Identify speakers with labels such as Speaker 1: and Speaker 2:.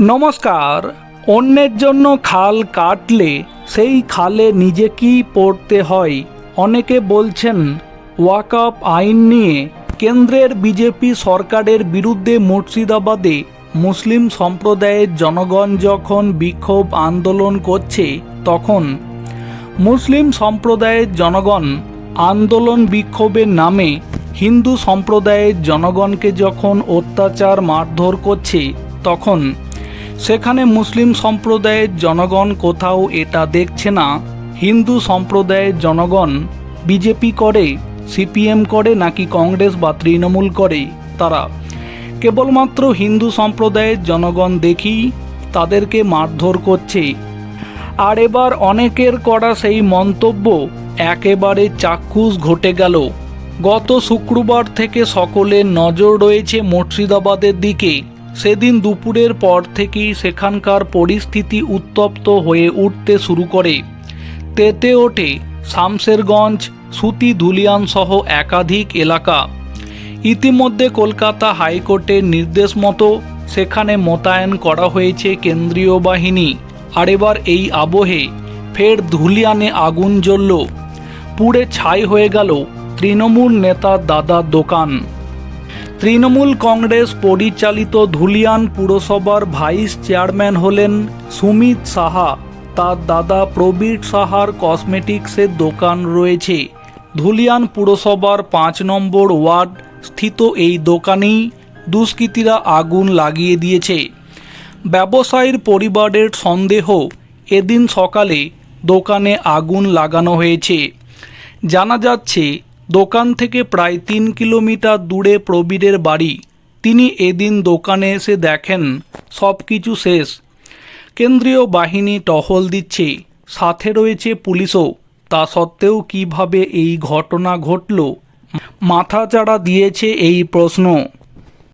Speaker 1: নমস্কার। অন্যের জন্য খাল কাটলে সেই খালে নিজেকেই পড়তে হয়? অনেকে বলছেন ওয়াকআপ আইন নিয়ে কেন্দ্রের বিজেপি সরকারের বিরুদ্ধে মুর্শিদাবাদে মুসলিম সম্প্রদায়ের জনগণ যখন বিক্ষোভ আন্দোলন করছে, তখন মুসলিম সম্প্রদায়ের জনগণ আন্দোলন বিক্ষোভের নামে হিন্দু সম্প্রদায়ের জনগণকে যখন অত্যাচার মারধর করছে, তখন সেখানে মুসলিম সম্প্রদায়ের জনগণ কোথাও এটা দেখছে না। হিন্দু সম্প্রদায়ের জনগণ বিজেপি করে, সিপিএম করে নাকি কংগ্রেস বা তৃণমূল করে তারা। কেবলমাত্র হিন্দু সম্প্রদায়ের জনগণ দেখি তাদেরকে মারধর করছে। আর এবার অনেকের করা সেই মন্তব্য, একেবারে চাক্ষুষ ঘটে গেল। গত শুক্রবার থেকে সকলের নজর রয়েছে মুর্শিদাবাদের দিকে। সেদিন দুপুরের পর থেকেই সেখানকার পরিস্থিতি উত্তপ্ত হয়ে উঠতে শুরু করে। তেতে ওঠে শামসেরগঞ্জ সুতি ধুলিয়ান সহ একাধিক এলাকা। ইতিমধ্যে কলকাতা হাইকোর্টের নির্দেশ মতো সেখানে মোতায়েন করা হয়েছে কেন্দ্রীয় বাহিনী। আর এবার এই আবহে ফের ধুলিয়ানে আগুন জ্বলল। পুড়ে ছাই হয়ে গেল তৃণমূল নেতার দাদার দোকান। তৃণমূল কংগ্রেস পরিচালিত ধুলিয়ান পুরসভার ভাইস চেয়ারম্যান হলেন সুমিত সাহা। তার দাদা প্রবীর সাহার কসমেটিক্সের দোকান রয়েছে। ধুলিয়ান পুরসভার পাঁচ নম্বর ওয়ার্ড স্থিত এই দোকানেই দুষ্কৃতীরা আগুন লাগিয়ে দিয়েছে। ব্যবসায়ীর পরিবারের সন্দেহ এদিন সকালে দোকানে আগুন লাগানো হয়েছে। জানা যাচ্ছে দোকান থেকে প্রায় তিন কিলোমিটার দূরে প্রবীরের বাড়ি। তিনি এদিন দোকানে এসে দেখেন সব কিছু শেষ। কেন্দ্রীয় বাহিনী টহল দিচ্ছে। সাথে রয়েছে পুলিশও। তা সত্ত্বেও কীভাবে এই ঘটনা ঘটল? মাথাচাড়া দিয়েছে এই প্রশ্ন।